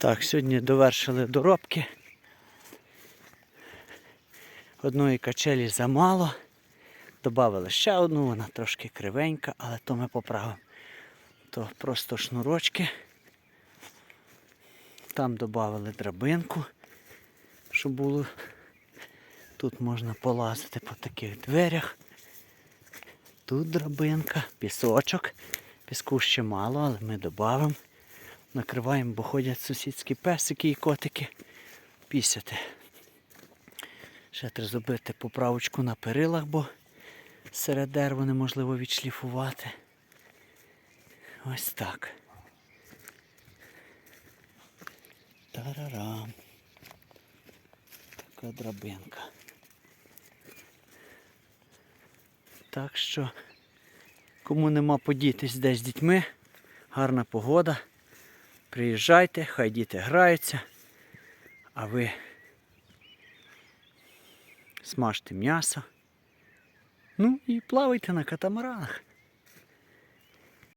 Так, сьогодні довершили доробки. Одної качелі замало. Добавили ще одну, вона трошки кривенька, але то ми поправимо. То просто шнурочки. Там додали драбинку, щоб було. Тут можна полазити по таких дверях. Тут драбинка, пісочок. Піску ще мало, але ми додамо. Накриваємо, бо ходять сусідські песики і котики пісяти. Ще треба зробити поправочку на перилах, бо серед дерева неможливо відшліфувати. Ось так. Тарарам. Така драбинка. Так що, кому нема подітись десь з дітьми, гарна погода. Приїжджайте, хай діти граються, а ви смажте м'ясо. Ну і плавайте на катамаранах.